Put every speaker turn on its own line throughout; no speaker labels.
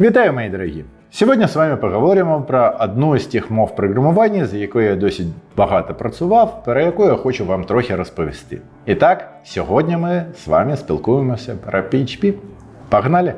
Вітаю, мої дорогі! Сьогодні з вами поговоримо про одну з тих мов програмування, за якою я досить багато працював, про яку я хочу вам трохи розповісти. І так, сьогодні ми з вами спілкуємося про PHP. Погнали!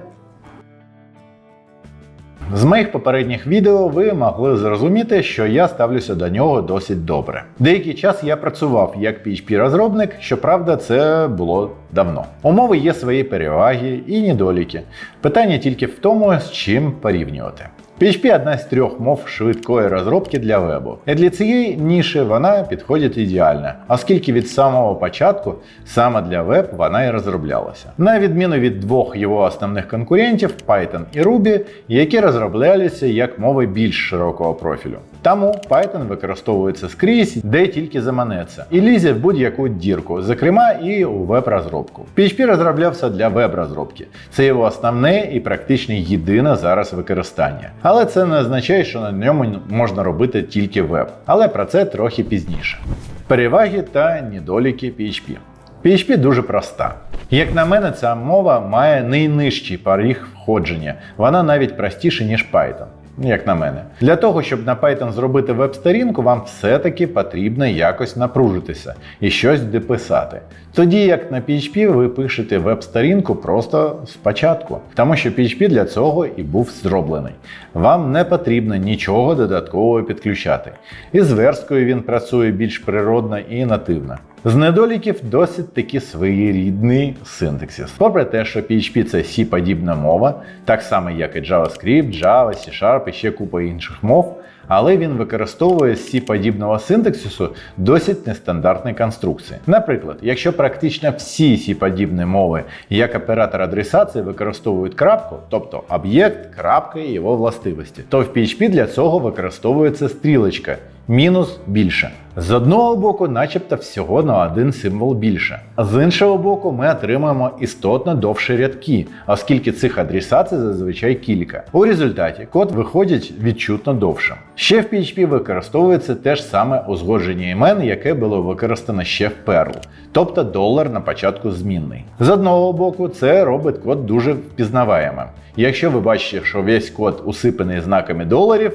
З моїх попередніх відео ви могли зрозуміти, що я ставлюся до нього досить добре. Деякий час я працював як PHP-розробник, щоправда, це було давно. У мови є свої переваги і недоліки. Питання тільки в тому, з чим порівнювати. PHP одна з трьох мов швидкої розробки для вебу. І для цієї ніші вона підходить ідеально, оскільки від самого початку саме для веб вона і розроблялася. На відміну від двох його основних конкурентів Python і Ruby, які розроблялися як мови більш широкого профілю. Тому Python використовується скрізь, де тільки заманеться, і лізе в будь-яку дірку, зокрема і у веб-розробку. PHP розроблявся для веб-розробки. Це його основне і практично єдине зараз використання. Але це не означає, що на ньому можна робити тільки веб. Але про це трохи пізніше. Переваги та недоліки PHP. PHP дуже проста. Як на мене, ця мова має найнижчий поріг входження. Вона навіть простіша, ніж Python. Як на мене, для того, щоб на Python зробити веб-сторінку, вам все-таки потрібно якось напружитися і щось дописати. Тоді як на PHP ви пишете веб-сторінку просто спочатку, тому що PHP для цього і був зроблений. Вам не потрібно нічого додаткового підключати. І з версткою він працює більш природно і нативно. З недоліків досить таки своєрідний синтаксис. Попри те, що PHP це C-подібна мова, так само як і JavaScript, Java, C-Sharp і ще купа інших мов, але він використовує C-подібного синтаксису досить нестандартні конструкції. Наприклад, якщо практично всі C-подібні мови як оператор адресації використовують крапку, тобто об'єкт, крапка і його властивості, то в PHP для цього використовується стрілочка. Мінус більше. З одного боку, начебто всього на один символ більше. А з іншого боку, ми отримаємо істотно довші рядки, оскільки цих адресацій зазвичай кілька. У результаті код виходить відчутно довшим. Ще в PHP використовується те ж саме узгодження імен, яке було використано ще в Perl, тобто долар на початку змінний. З одного боку, це робить код дуже впізнаваємим. Якщо ви бачите, що весь код усипаний знаками доларів,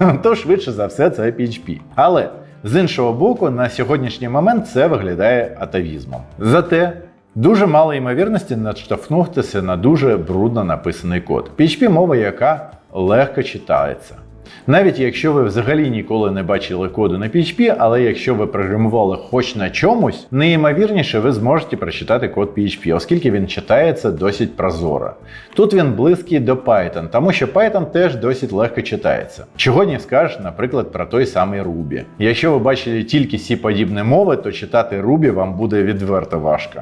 то швидше за все це PHP. Але з іншого боку, на сьогоднішній момент це виглядає атавізмом. Зате дуже мало ймовірності наштовхнутися на дуже брудно написаний код. PHP мова, яка легко читається. Навіть якщо ви взагалі ніколи не бачили коду на PHP, але якщо ви програмували хоч на чомусь, найімовірніше ви зможете прочитати код PHP, оскільки він читається досить прозоро. Тут він близький до Python, тому що Python теж досить легко читається. Чого не скажеш, наприклад, про той самий Ruby. Якщо ви бачили тільки ці подібні мови, то читати Ruby вам буде відверто важко.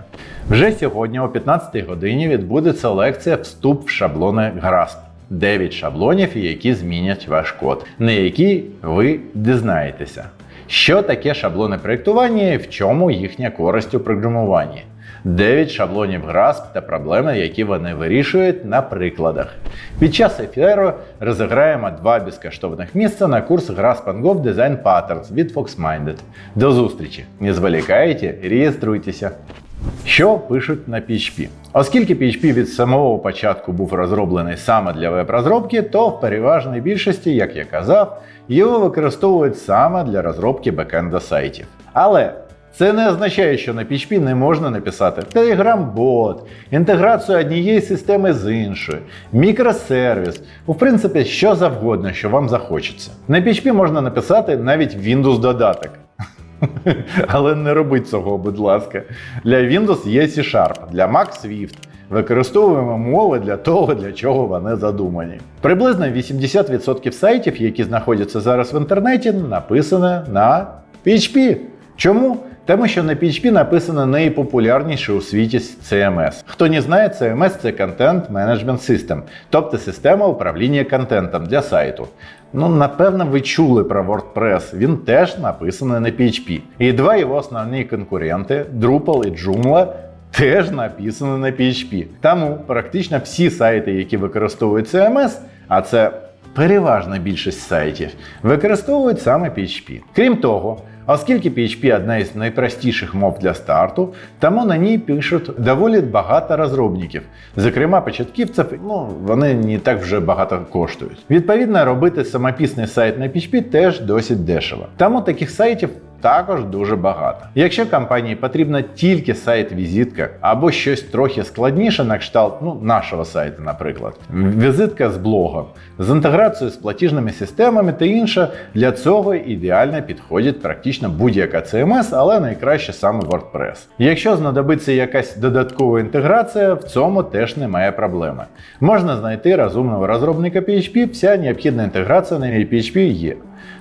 Вже сьогодні о 15 годині відбудеться лекція Вступ в шаблони Grasp. 9 шаблонів, які змінять ваш код, на які ви дізнаєтеся. Що таке шаблони проєктування і в чому їхня користь у програмуванні? 9 шаблонів Grasp та проблеми, які вони вирішують на прикладах. Під час ефіру розіграємо два безкоштовних місця на курс Grasp Go Design Patterns від FoxMinded. До зустрічі! Не зволікайте, реєструйтеся! Що пишуть на PHP? Оскільки PHP від самого початку був розроблений саме для веб-розробки, то в переважній більшості, як я казав, його використовують саме для розробки бекенда сайтів. Але це не означає, що на PHP не можна написати Telegram-бот, інтеграцію однієї системи з іншою, мікросервіс, в принципі, що завгодно, що вам захочеться. На PHP можна написати навіть Windows-додаток. Але не робіть цього, будь ласка. Для Windows є C-Sharp, для Mac Swift. Використовуємо мови для того, для чого вони задумані. Приблизно 80% сайтів, які знаходяться зараз в інтернеті, написане на PHP. Чому? Тому що на PHP написано найпопулярніше у світі CMS. Хто не знає, CMS це Content Management System, тобто система управління контентом для сайту. Ну, напевно, ви чули про WordPress, він теж написаний на PHP. І два його основні конкуренти Drupal і Joomla теж написані на PHP. Тому практично всі сайти, які використовують CMS, а це переважна більшість сайтів, використовують саме PHP. Крім того, Оскільки PHP одна із найпростіших мов для старту, тому на ній пишуть доволі багато розробників. Зокрема, початківців, ну вони не так вже багато коштують. Відповідно, робити самописний сайт на PHP теж досить дешево. Тому таких сайтів також дуже багато. Якщо компанії потрібна тільки сайт-візитка або щось трохи складніше на кшталт ну, нашого сайту, наприклад, візитка з блогом, з інтеграцією з платіжними системами та інше, для цього ідеально підходить практично будь-яка CMS, але найкраще саме WordPress. Якщо знадобиться якась додаткова інтеграція, в цьому теж немає проблеми. Можна знайти розумного розробника PHP, вся необхідна інтеграція на PHP є.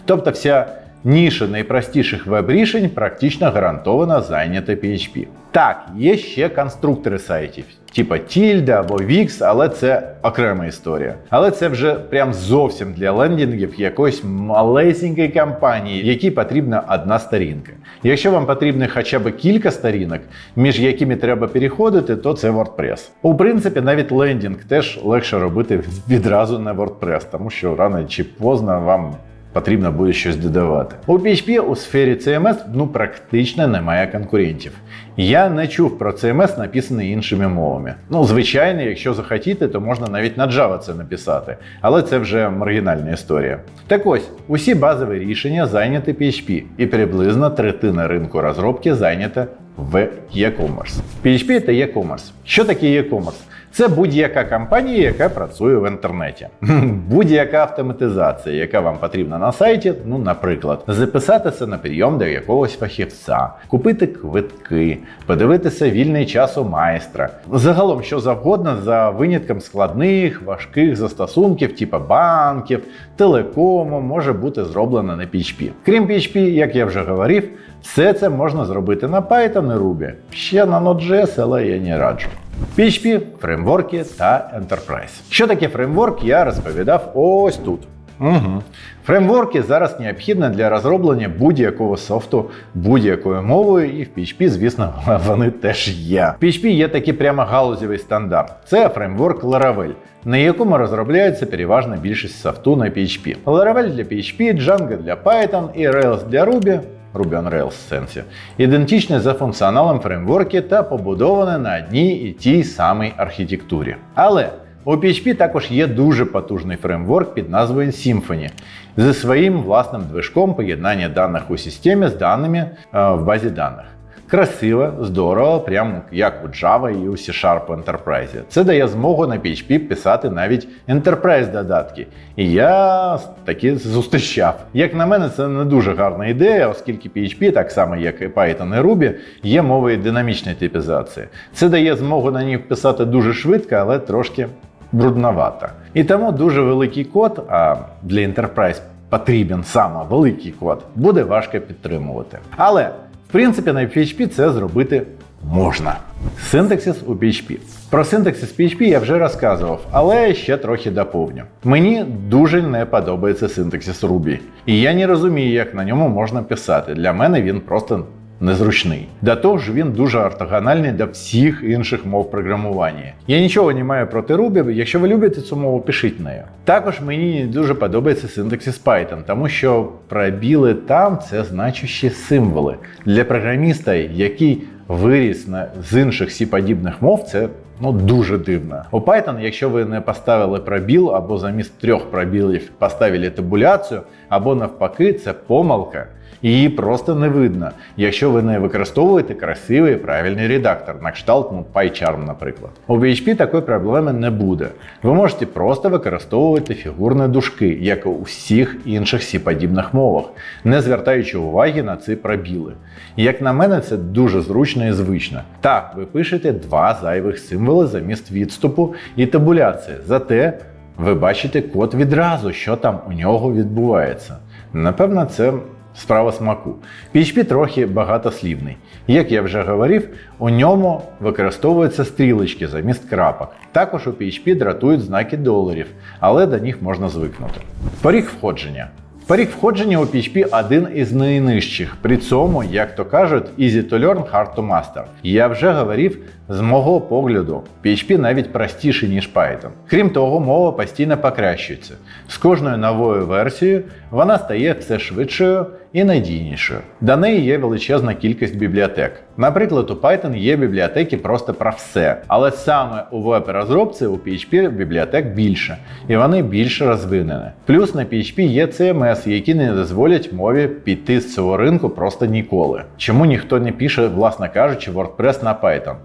Тобто вся Ніша найпростіших веб-рішень практично гарантовано зайнята PHP. Так, є ще конструктори сайтів, типа Tilda або Wix, але це окрема історія. Але це вже прям зовсім для лендінгів якоїсь малесенької компанії, якій потрібна одна сторінка. Якщо вам потрібно хоча б кілька сторінок, між якими треба переходити, то це WordPress. У принципі, навіть лендінг теж легше робити відразу на WordPress, тому що рано чи поздно вам потрібно буде щось додавати. У PHP у сфері CMS ну практично немає конкурентів. Я не чув про CMS, написаний іншими мовами. Ну, звичайно, якщо захотіти, то можна навіть на Java це написати, але це вже маргінальна історія. Так ось, усі базові рішення зайняті PHP, і приблизно третина ринку розробки зайнята в e-commerce. PHP та e-commerce. Що таке e-commerce? Це будь-яка компанія, яка працює в інтернеті. Будь-яка автоматизація, яка вам потрібна на сайті, ну, наприклад, записатися на прийом до якогось фахівця, купити квитки, подивитися вільний час у майстра. Загалом, що завгодно, за винятком складних, важких застосунків, типу банків, телекому, може бути зроблено на PHP. Крім PHP, як я вже говорив, все це можна зробити на Python і Ruby. Ще на Node.js, але я не раджу. PHP, фреймворки та Enterprise. Що таке фреймворк, я розповідав ось тут. Угу. Фреймворки зараз необхідні для розроблення будь-якого софту будь-якою мовою, і в PHP, звісно, вони теж є. В PHP є такий прямо галузевий стандарт. Це фреймворк Laravel, на якому розробляється переважна більшість софту на PHP. Laravel для PHP, Django для Python і Rails для Ruby. Ruby on Rails сенсі, ідентичне за функціоналом фреймворки та побудоване на одній і тій самій архітектурі. Але у PHP також є дуже потужний фреймворк під назвою Symfony зі своїм власним движком поєднання даних у системі з даними е, в базі даних. Красиво, здорово, прямо як у Java і у C-Sharp Enterprise. Це дає змогу на PHP писати навіть Enterprise додатки. І я таки зустрічав. Як на мене, це не дуже гарна ідея, оскільки PHP, так само як і Python і Ruby, є мовою динамічної типізації. Це дає змогу на ній писати дуже швидко, але трошки брудновато. І тому дуже великий код, а для Enterprise потрібен саме великий код, буде важко підтримувати. Але принципі, на PHP це зробити можна. Синтаксис у PHP. Про синтаксис PHP я вже розказував, але ще трохи доповню. Мені дуже не подобається синтаксис Ruby. І я не розумію, як на ньому можна писати. Для мене він просто незручний. До того ж, він дуже ортогональний до всіх інших мов програмування. Я нічого не маю проти Ruby, якщо ви любите цю мову, пишіть нею. Також мені дуже подобається синтаксис Python, тому що пробіли там це значущі символи. Для програміста, який виріс на, з інших сі подібних мов, це ну дуже дивно. У Python, якщо ви не поставили пробіл або замість трьох пробілів поставили табуляцію, або навпаки, це помилка. Її просто не видно, якщо ви не використовуєте красивий правильний редактор, на кшталт ну, PyCharm, наприклад. У PHP такої проблеми не буде. Ви можете просто використовувати фігурні дужки, як і у всіх інших сі подібних мовах, не звертаючи уваги на ці пробіли. Як на мене, це дуже зручно і звично. Так, ви пишете два зайвих символи замість відступу і табуляції. Зате ви бачите код відразу, що там у нього відбувається. Напевно, це справа смаку. PHP трохи багатослівний. Як я вже говорив, у ньому використовуються стрілочки замість крапок. Також у PHP дратують знаки доларів, але до них можна звикнути. Поріг входження. Поріг входження у PHP один із найнижчих. При цьому, як то кажуть, easy to learn, hard to master. Я вже говорив З мого погляду, PHP навіть простіший, ніж Python. Крім того, мова постійно покращується. З кожною новою версією вона стає все швидшою і надійнішою. До неї є величезна кількість бібліотек. Наприклад, у Python є бібліотеки просто про все, але саме у веб-розробці у PHP бібліотек більше, і вони більш розвинені. Плюс на PHP є CMS, які не дозволять мові піти з цього ринку просто ніколи. Чому ніхто не пише, власне кажучи, WordPress на Python?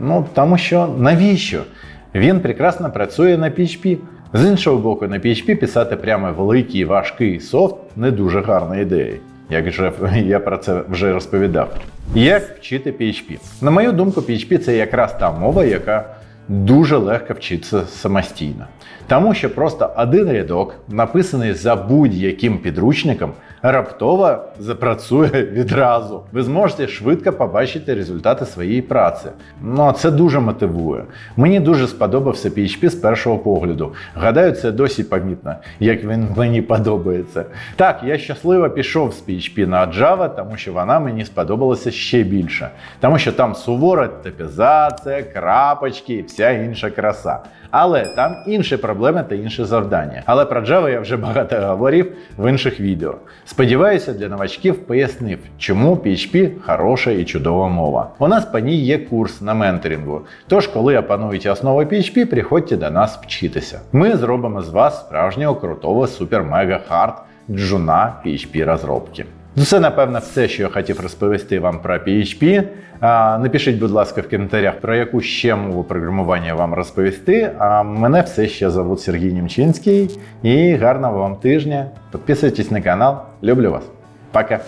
Ну тому що навіщо? Він прекрасно працює на PHP. З іншого боку, на PHP писати прямо великий важкий софт не дуже гарна ідея. Як вже я про це вже розповідав. Як вчити PHP? На мою думку, PHP це якраз та мова, яка дуже легко вчиться самостійно. Тому що просто один рядок, написаний за будь-яким підручником, раптово запрацює відразу. Ви зможете швидко побачити результати своєї праці. Ну це дуже мотивує. Мені дуже сподобався PHP з першого погляду. Гадаю, це досі помітно, як він мені подобається. Так, я щасливо пішов з PHP на Java, тому що вона мені сподобалася ще більше. Тому що там сувора типізація, крапочки і вся інша краса. Але там інші проблеми та інші завдання. Але про Java я вже багато говорив в інших відео. Сподіваюся, для новачків пояснив, чому PHP хороша і чудова мова. У нас по ній є курс на менторингу. Тож, коли опануєте основи PHP, приходьте до нас вчитися. Ми зробимо з вас справжнього крутого супер-мега-хард джуна PHP розробки. Ну, Це, напевно, все, що я хотів розповісти вам про PHP. Напишіть, будь ласка, в коментарях, про яку ще мову програмування вам розповісти. А мене все ще зовут Сергій Німчинський. І гарного вам тижня. Підписуйтесь на канал. Люблю вас. Пока.